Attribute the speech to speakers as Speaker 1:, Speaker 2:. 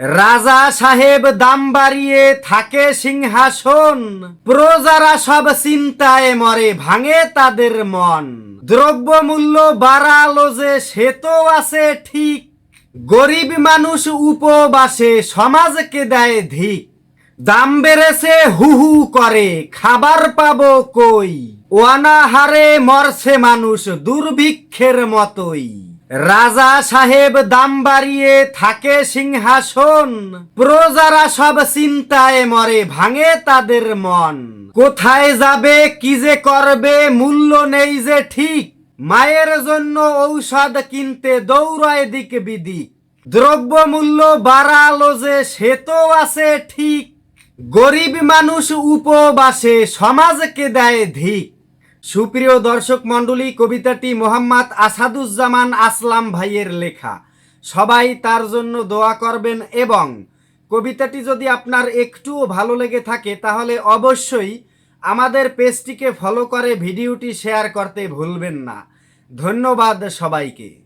Speaker 1: রাজা সাহেব দাম বাড়িয়ে থাকে সিংহাসন। প্রজারা সব চিন্তায় মরে, ভাঙে তাদের মন। দ্রব্য মূল্য বাড়ালো যে, সে তো আছে ঠিক। গরিব মানুষ উপবাসে, সমাজকে দেয় ধিক। দাম বেড়েছে, হু হু করে, খাবার পাবো কই? ওয়ানাহারে মরছে মানুষ দুর্ভিক্ষের মতোই। রাজা সাহেব দাম বাড়িয়ে থাকে সিংহাসন। প্রজারা সব চিন্তায় মরে, ভাঙে তাদের মন। কোথায় যাবে, কি যে করবে, মূল্য নেই যে ঠিক। মায়ের জন্য ঔষধ কিনতে দৌড়ায় দিক বিদিক। দ্রব্য মূল্য বাড়ালো যে, সে তো আছে ঠিক। গরিব মানুষ উপবাসে, সমাজকে দেয় ধিক। সুপ্রিয় দর্শক মণ্ডলী, কবিতাটি মোহাম্মদ আসাদুজ্জামান আসলাম ভাইয়ের লেখা। সবাই তার জন্য দোয়া করবেন এবং কবিতাটি যদি আপনার একটুও ভালো লেগে থাকে, তাহলে অবশ্যই আমাদের পেজটিকে ফলো করে ভিডিওটি শেয়ার করতে ভুলবেন না। ধন্যবাদ সবাইকে।